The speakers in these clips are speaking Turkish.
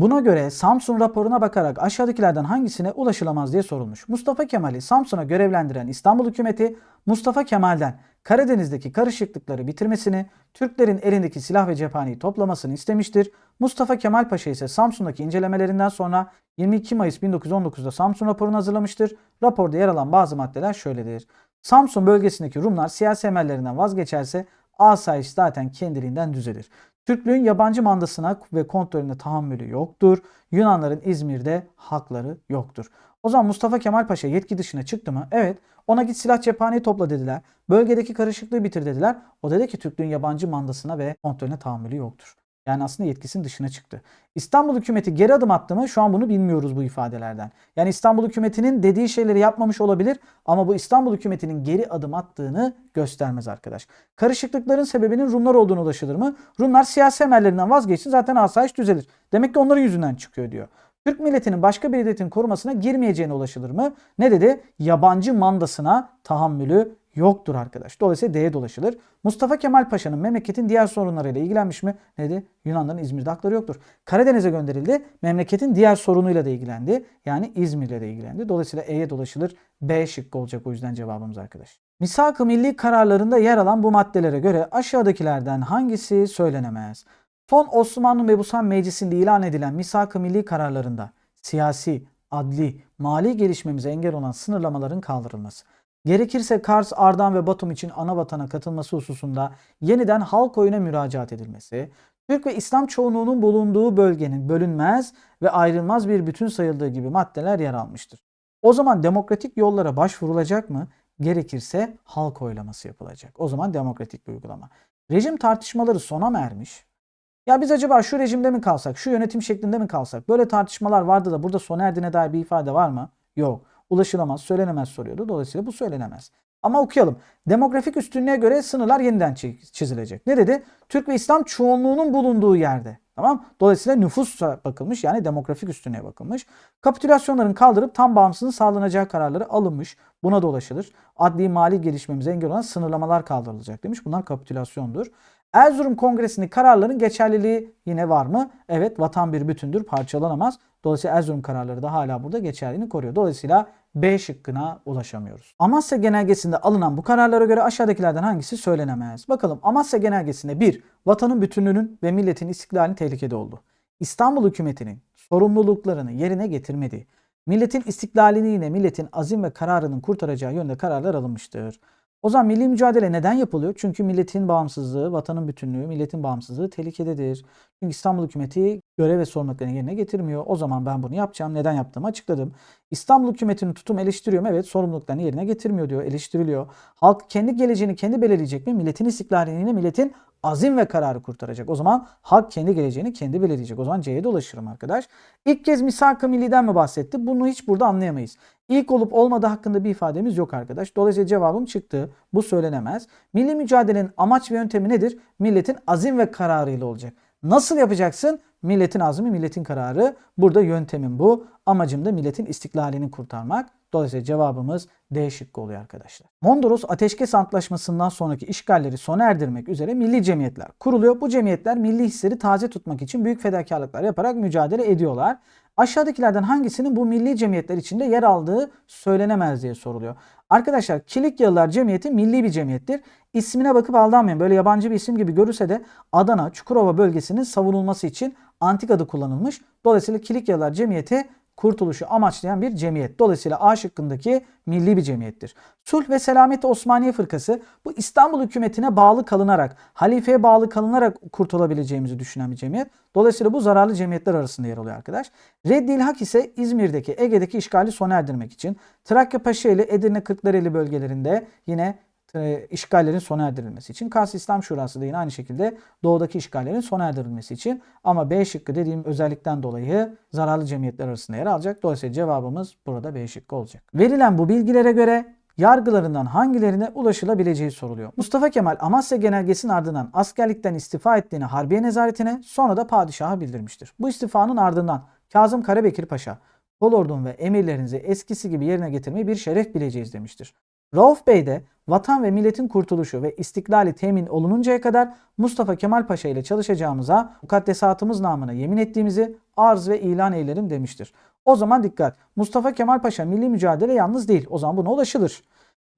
Buna göre Samsun raporuna bakarak aşağıdakilerden hangisine ulaşılamaz diye sorulmuş. Mustafa Kemal'i Samsun'a görevlendiren İstanbul hükümeti Mustafa Kemal'den Karadeniz'deki karışıklıkları bitirmesini, Türklerin elindeki silah ve cephaneyi toplamasını istemiştir. Mustafa Kemal Paşa ise Samsun'daki incelemelerinden sonra 22 Mayıs 1919'da Samsun raporunu hazırlamıştır. Raporda yer alan bazı maddeler şöyledir. Samsun bölgesindeki Rumlar siyasi emellerinden vazgeçerse asayiş zaten kendiliğinden düzelir. Türklüğün yabancı mandasına ve kontrolüne tahammülü yoktur. Yunanların İzmir'de hakları yoktur. O zaman Mustafa Kemal Paşa yetki dışına çıktı mı? Evet. Ona git silah cephaneyi topla dediler. Bölgedeki karışıklığı bitir dediler. O dedi ki Türklüğün yabancı mandasına ve kontrolüne tahammülü yoktur. Yani aslında yetkisinin dışına çıktı. İstanbul hükümeti geri adım attı mı? Şu an bunu bilmiyoruz bu ifadelerden. Yani İstanbul hükümetinin dediği şeyleri yapmamış olabilir ama bu İstanbul hükümetinin geri adım attığını göstermez arkadaş. Karışıklıkların sebebinin Rumlar olduğunu ulaşılır mı? Rumlar siyasi emellerinden vazgeçsin zaten asayiş düzelir. Demek ki onların yüzünden çıkıyor diyor. Türk milletinin başka bir milletin korumasına girmeyeceğine ulaşılır mı? Ne dedi? Yabancı mandasına tahammülü yoktur arkadaş. Dolayısıyla D'ye dolaşılır. Mustafa Kemal Paşa'nın memleketin diğer sorunlarıyla ilgilenmiş mi? Ne dedi? Yunanların İzmir'de hakları yoktur. Karadeniz'e gönderildi. Memleketin diğer sorunuyla da ilgilendi. Yani İzmir'le de ilgilendi. Dolayısıyla E'ye dolaşılır. B şıkkı olacak o yüzden cevabımız arkadaş. Misak-ı milli kararlarında yer alan bu maddelere göre aşağıdakilerden hangisi söylenemez? Son Osmanlı Mebusan Meclisi'nde ilan edilen misak-ı milli kararlarında siyasi, adli, mali gelişmemize engel olan sınırlamaların kaldırılması. Gerekirse Kars, Ardahan ve Batum için ana vatana katılması hususunda yeniden halk oyuna müracaat edilmesi, Türk ve İslam çoğunluğunun bulunduğu bölgenin bölünmez ve ayrılmaz bir bütün sayıldığı gibi maddeler yer almıştır. O zaman demokratik yollara başvurulacak mı? Gerekirse halk oylaması yapılacak. O zaman demokratik bir uygulama. Rejim tartışmaları sona mı ermiş? Ya biz acaba şu rejimde mi kalsak, şu yönetim şeklinde mi kalsak? Böyle tartışmalar vardı da burada sona erdiğine dair bir ifade var mı? Yok. Ulaşılamaz, söylenemez soruyordu. Dolayısıyla bu söylenemez. Ama okuyalım. Demografik üstünlüğe göre sınırlar yeniden çizilecek. Ne dedi? Türk ve İslam çoğunluğunun bulunduğu yerde. Tamam? Dolayısıyla nüfusa bakılmış yani demografik üstünlüğe bakılmış. Kapitülasyonların kaldırıp tam bağımsızlığın sağlanacağı kararları alınmış. Buna da ulaşılır. Adli mali gelişmemize engel olan sınırlamalar kaldırılacak demiş. Bunlar kapitülasyondur. Erzurum Kongresi'nin kararların geçerliliği yine var mı? Evet vatan bir bütündür parçalanamaz. Dolayısıyla Erzurum kararları da hala burada geçerliğini koruyor. Dolayısıyla B şıkkına ulaşamıyoruz. Amasya Genelgesi'nde alınan bu kararlara göre aşağıdakilerden hangisi söylenemez? Bakalım Amasya Genelgesi'nde 1. Vatanın bütünlüğünün ve milletin istiklalinin tehlikede oldu. İstanbul hükümetinin sorumluluklarını yerine getirmediği, milletin istiklalini yine milletin azim ve kararının kurtaracağı yönde kararlar alınmıştır. O zaman milli mücadele neden yapılıyor? Çünkü milletin bağımsızlığı, vatanın bütünlüğü, milletin bağımsızlığı tehlikededir. Çünkü İstanbul hükümeti görev ve sorumluluklarını yerine getirmiyor. O zaman ben bunu yapacağım. Neden yaptığımı açıkladım. İstanbul hükümetinin tutum eleştiriyor mu? Evet sorumluluklarını yerine getirmiyor diyor. Eleştiriliyor. Halk kendi geleceğini kendi belirleyecek mi? Milletin istiklalini milletin azim ve kararı kurtaracak. O zaman halk kendi geleceğini kendi belirleyecek. O zaman C'ye dolaşırım arkadaş. İlk kez misak-ı milliden mi bahsetti? Bunu hiç burada anlayamayız. İlk olup olmadığı hakkında bir ifademiz yok arkadaş. Dolayısıyla cevabım çıktı. Bu söylenemez. Milli mücadelenin amaç ve yöntemi nedir? Milletin azim ve kararıyla olacak. Nasıl yapacaksın? Milletin azmi, milletin kararı. Burada yöntemim bu. Amacım da milletin istiklalini kurtarmak. Dolayısıyla cevabımız D şıkkı oluyor arkadaşlar. Mondros Ateşkes Antlaşması'ndan sonraki işgalleri sona erdirmek üzere milli cemiyetler kuruluyor. Bu cemiyetler milli hisleri taze tutmak için büyük fedakarlıklar yaparak mücadele ediyorlar. Aşağıdakilerden hangisinin bu milli cemiyetler içinde yer aldığı söylenemez diye soruluyor. Arkadaşlar Kilikyalılar Cemiyeti milli bir cemiyettir. İsmine bakıp aldanmayın. Böyle yabancı bir isim gibi görürse de Adana, Çukurova bölgesinin savunulması için antik adı kullanılmış. Dolayısıyla Kilikyalılar Cemiyeti kurtuluşu amaçlayan bir cemiyet. Dolayısıyla A şıkkındaki milli bir cemiyettir. Sulh ve Selamet Osmaniye Fırkası bu İstanbul hükümetine bağlı kalınarak, halifeye bağlı kalınarak kurtulabileceğimizi düşünen bir cemiyet. Dolayısıyla bu zararlı cemiyetler arasında yer alıyor arkadaş. Reddil Hak ise İzmir'deki, Ege'deki işgali sona erdirmek için Trakya Paşaeli, Edirne Kırklareli bölgelerinde yine işgallerin sona erdirilmesi için. Kars İslam Şurası da yine aynı şekilde doğudaki işgallerin sona erdirilmesi için. Ama B şıkkı dediğim özellikten dolayı zararlı cemiyetler arasında yer alacak. Dolayısıyla cevabımız burada B şıkkı olacak. Verilen bu bilgilere göre yargılarından hangilerine ulaşılabileceği soruluyor. Mustafa Kemal Amasya Genelgesi'nin ardından askerlikten istifa ettiğini Harbiye Nezaretine sonra da padişaha bildirmiştir. Bu istifanın ardından Kazım Karabekir Paşa, Kolordun ve emirlerinizi eskisi gibi yerine getirmeyi bir şeref bileceğiz demiştir. Rauf Bey de vatan ve milletin kurtuluşu ve istiklali temin olununcaya kadar Mustafa Kemal Paşa ile çalışacağımıza mukaddesatımız namına yemin ettiğimizi arz ve ilan eylerim demiştir. O zaman dikkat. Mustafa Kemal Paşa milli mücadele yalnız değil. O zaman buna ulaşılır.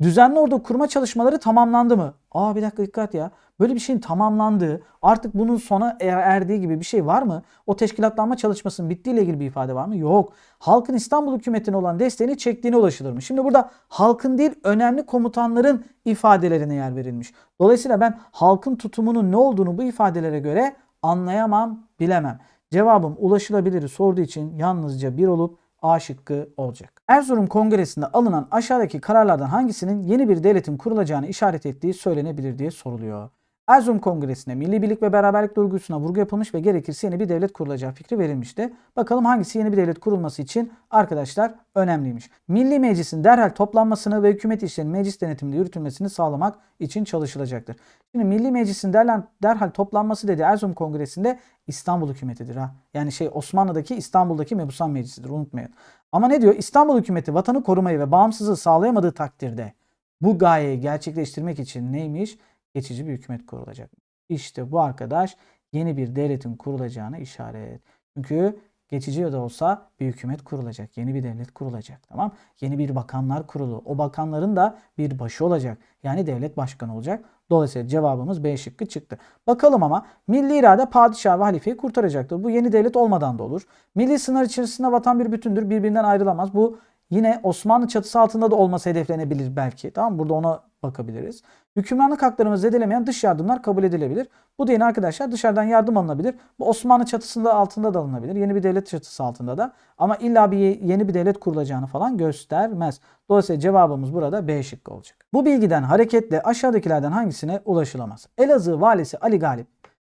Düzenli ordu kurma çalışmaları tamamlandı mı? Aa bir dakika dikkat ya. Böyle bir şeyin tamamlandığı, artık bunun sona er- erdiği gibi bir şey var mı? O teşkilatlanma çalışmasının bittiğiyle ilgili bir ifade var mı? Yok. Halkın İstanbul hükümetine olan desteğini çektiğine ulaşılır mı? Şimdi burada halkın değil önemli komutanların ifadelerine yer verilmiş. Dolayısıyla ben halkın tutumunun ne olduğunu bu ifadelere göre anlayamam, bilemem. Cevabım ulaşılabilir sorduğu için yalnızca bir olup A şıkkı olacak. Erzurum Kongresi'nde alınan aşağıdaki kararlardan hangisinin yeni bir devletin kurulacağını işaret ettiği söylenebilir diye soruluyor. Erzurum Kongresi'nde milli birlik ve beraberlik duygusuna vurgu yapılmış ve gerekirse yeni bir devlet kurulacağı fikri verilmişti. Bakalım hangisi yeni bir devlet kurulması için arkadaşlar önemliymiş. Milli Meclis'in derhal toplanmasını ve hükümet işlerinin meclis denetiminde yürütülmesini sağlamak için çalışılacaktır. Şimdi Milli Meclis'in derhal, derhal toplanması dedi Erzurum Kongresi'nde İstanbul hükümetidir ha. Yani şey Osmanlı'daki İstanbul'daki Mebusan Meclisi'dir unutmayın. Ama ne diyor? İstanbul hükümeti vatanı korumayı ve bağımsızlığı sağlayamadığı takdirde bu gayeyi gerçekleştirmek için neymiş? Geçici bir hükümet kurulacak. İşte bu arkadaş yeni bir devletin kurulacağına işaret. Çünkü geçici de olsa bir hükümet kurulacak. Yeni bir devlet kurulacak. Tamam? Yeni bir bakanlar kurulu. O bakanların da bir başı olacak. Yani devlet başkanı olacak. Dolayısıyla cevabımız B şıkkı çıktı. Bakalım ama milli irade padişah ve halifeyi kurtaracaktır. Bu yeni devlet olmadan da olur. Milli sınır içerisinde vatan bir bütündür. Birbirinden ayrılamaz. Bu yine Osmanlı çatısı altında da olması hedeflenebilir belki. Tamam? Burada ona bakabiliriz. Hükümranlık haklarımızı zedelemeyen dış yardımlar kabul edilebilir. Bu da yine arkadaşlar dışarıdan yardım alınabilir. Bu Osmanlı çatısında altında da alınabilir. Yeni bir devlet çatısı altında da. Ama illa bir ye- yeni bir devlet kurulacağını falan göstermez. Dolayısıyla cevabımız burada B şıkkı olacak. Bu bilgiden hareketle aşağıdakilerden hangisine ulaşılamaz? Elazığ valisi Ali Galip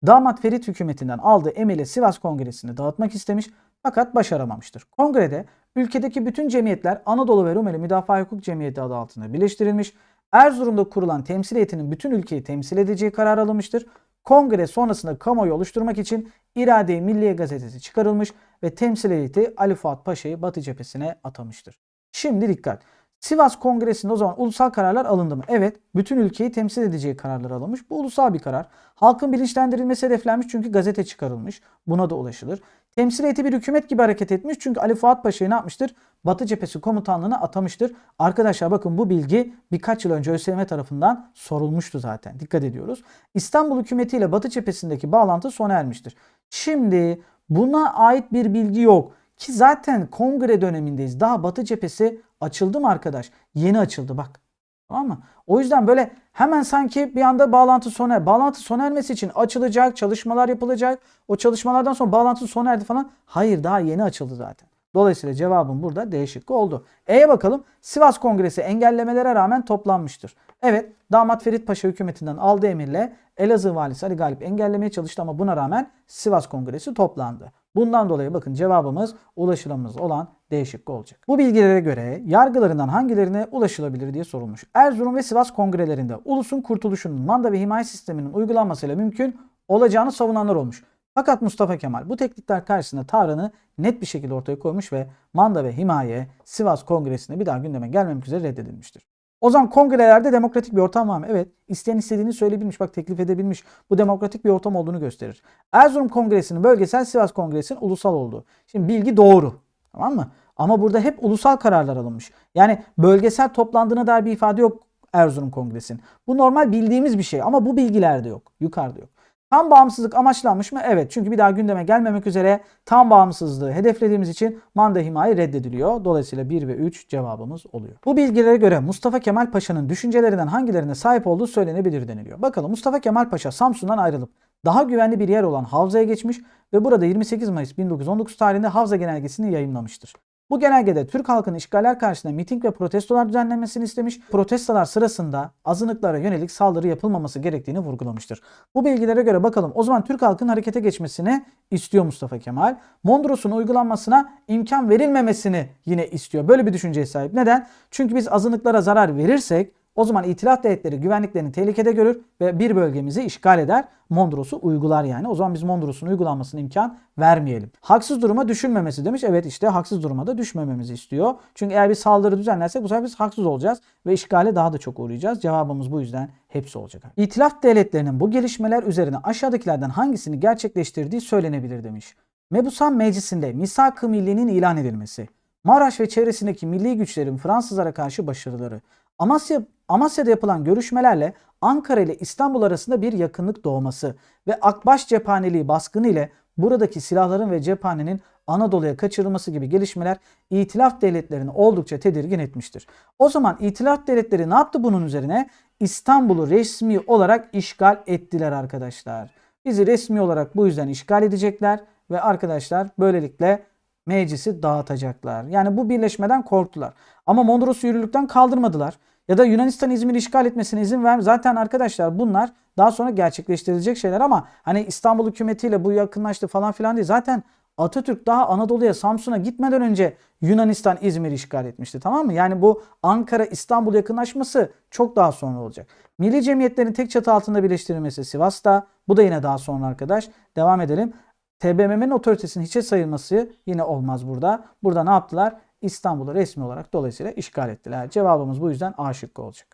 damat Ferit hükümetinden aldığı emeli Sivas Kongresi'nde dağıtmak istemiş fakat başaramamıştır. Kongrede ülkedeki bütün cemiyetler Anadolu ve Rumeli Müdafaa Hukuk Cemiyeti adı altında birleştirilmiş. Erzurum'da kurulan temsil heyetinin bütün ülkeyi temsil edeceği karar alınmıştır. Kongre sonrasında kamuoyu oluşturmak için İrade-i Milliye gazetesi çıkarılmış ve temsil heyeti Ali Fuat Paşa'yı Batı cephesine atamıştır. Şimdi dikkat. Sivas Kongresi'nde o zaman ulusal kararlar alındı mı? Evet. Bütün ülkeyi temsil edeceği kararlar alınmış. Bu ulusal bir karar. Halkın bilinçlendirilmesi hedeflenmiş çünkü gazete çıkarılmış. Buna da ulaşılır. Temsil heyeti bir hükümet gibi hareket etmiş çünkü Ali Fuat Paşa'yı ne yapmıştır? Batı cephesi komutanlığına atamıştır. Arkadaşlar bakın bu bilgi birkaç yıl önce ÖSYM tarafından sorulmuştu zaten. Dikkat ediyoruz. İstanbul hükümeti ile Batı cephesindeki bağlantı sona ermiştir. Şimdi buna ait bir bilgi yok. Ki zaten kongre dönemindeyiz. Daha Batı cephesi açıldı mı arkadaş? Yeni açıldı bak. Tamam mı? O yüzden böyle hemen sanki bir anda bağlantı sona er. Bağlantı sona ermesi için açılacak, çalışmalar yapılacak. O çalışmalardan sonra bağlantı sona erdi falan. Hayır daha yeni açıldı zaten. Dolayısıyla cevabım burada D şıkkı oldu. E'ye bakalım. Sivas Kongresi engellemelere rağmen toplanmıştır. Evet damat Ferit Paşa hükümetinden aldığı emirle Elazığ valisi Ali Galip engellemeye çalıştı ama buna rağmen Sivas Kongresi toplandı. Bundan dolayı bakın cevabımız ulaşılamaz olan D şıkkı olacak. Bu bilgilere göre yargılarından hangilerine ulaşılabilir diye sorulmuş. Erzurum ve Sivas kongrelerinde ulusun kurtuluşunun manda ve himaye sisteminin uygulanmasıyla mümkün olacağını savunanlar olmuş. Fakat Mustafa Kemal bu teklifler karşısında tavrını net bir şekilde ortaya koymuş ve manda ve himaye Sivas Kongresi'nde bir daha gündeme gelmemek üzere reddedilmiştir. O zaman kongrelerde demokratik bir ortam var mı? Evet. İsteyen istediğini söyleyebilmiş. Bak teklif edebilmiş. Bu demokratik bir ortam olduğunu gösterir. Erzurum Kongresi'nin bölgesel, Sivas Kongresi'nin ulusal olduğu. Şimdi bilgi doğru. Tamam mı? Ama burada hep ulusal kararlar alınmış. Yani bölgesel toplandığına dair bir ifade yok Erzurum Kongresi'nin. Bu normal bildiğimiz bir şey ama bu bilgilerde yok. Yukarıda yok. Tam bağımsızlık amaçlanmış mı? Evet. Çünkü bir daha gündeme gelmemek üzere tam bağımsızlığı hedeflediğimiz için manda himaye reddediliyor. Dolayısıyla 1 ve 3 cevabımız oluyor. Bu bilgilere göre Mustafa Kemal Paşa'nın düşüncelerinden hangilerine sahip olduğu söylenebilir deniliyor. Bakalım Mustafa Kemal Paşa Samsun'dan ayrılıp daha güvenli bir yer olan Havza'ya geçmiş ve burada 28 Mayıs 1919 tarihinde Havza Genelgesi'ni yayımlamıştır. Bu genelgede Türk halkının işgaller karşısında miting ve protestolar düzenlenmesini istemiş. Protestolar sırasında azınlıklara yönelik saldırı yapılmaması gerektiğini vurgulamıştır. Bu bilgilere göre bakalım o zaman Türk halkının harekete geçmesini istiyor Mustafa Kemal. Mondros'un uygulanmasına imkan verilmemesini yine istiyor. Böyle bir düşünceye sahip. Neden? Çünkü biz azınlıklara zarar verirsek O zaman itilaf devletleri güvenliklerini tehlikede görür ve bir bölgemizi işgal eder. Mondros'u uygular yani. O zaman biz Mondros'un uygulanmasına imkan vermeyelim. Haksız duruma düşülmemesi demiş. Evet işte haksız duruma da düşmememizi istiyor. Çünkü eğer bir saldırı düzenlersek bu sefer biz haksız olacağız ve işgale daha da çok uğrayacağız. Cevabımız bu yüzden hepsi olacak. İtilaf devletlerinin bu gelişmeler üzerine aşağıdakilerden hangisini gerçekleştirdiği söylenebilir demiş. Mebusan Meclisi'nde Misak-ı Milli'nin ilan edilmesi, Maraş ve çevresindeki milli güçlerin Fransızlara karşı başarıları, Amasya, Amasya'da yapılan görüşmelerle Ankara ile İstanbul arasında bir yakınlık doğması ve Akbaş cephaneliği baskını ile buradaki silahların ve cephanenin Anadolu'ya kaçırılması gibi gelişmeler İtilaf devletlerini oldukça tedirgin etmiştir. O zaman İtilaf devletleri ne yaptı bunun üzerine? İstanbul'u resmi olarak işgal ettiler arkadaşlar. Bizi resmi olarak bu yüzden işgal edecekler ve arkadaşlar böylelikle meclisi dağıtacaklar. Yani bu birleşmeden korktular. Ama Mondros'u yürürlükten kaldırmadılar. Ya da Yunanistan İzmir'i işgal etmesine izin ver. Zaten arkadaşlar bunlar daha sonra gerçekleştirilecek şeyler ama hani İstanbul hükümetiyle bu yakınlaştı falan filan değil. Zaten Atatürk daha Anadolu'ya Samsun'a gitmeden önce Yunanistan İzmir'i işgal etmişti tamam mı? Yani bu Ankara İstanbul yakınlaşması çok daha sonra olacak. Milli cemiyetlerin tek çatı altında birleştirilmesi Sivas'ta. Bu da yine daha sonra arkadaş. Devam edelim. TBMM'nin otoritesinin hiçe sayılması yine olmaz burada. Burada ne yaptılar? İstanbul'u resmi olarak dolayısıyla işgal ettiler. Cevabımız bu yüzden A şıkkı olacak.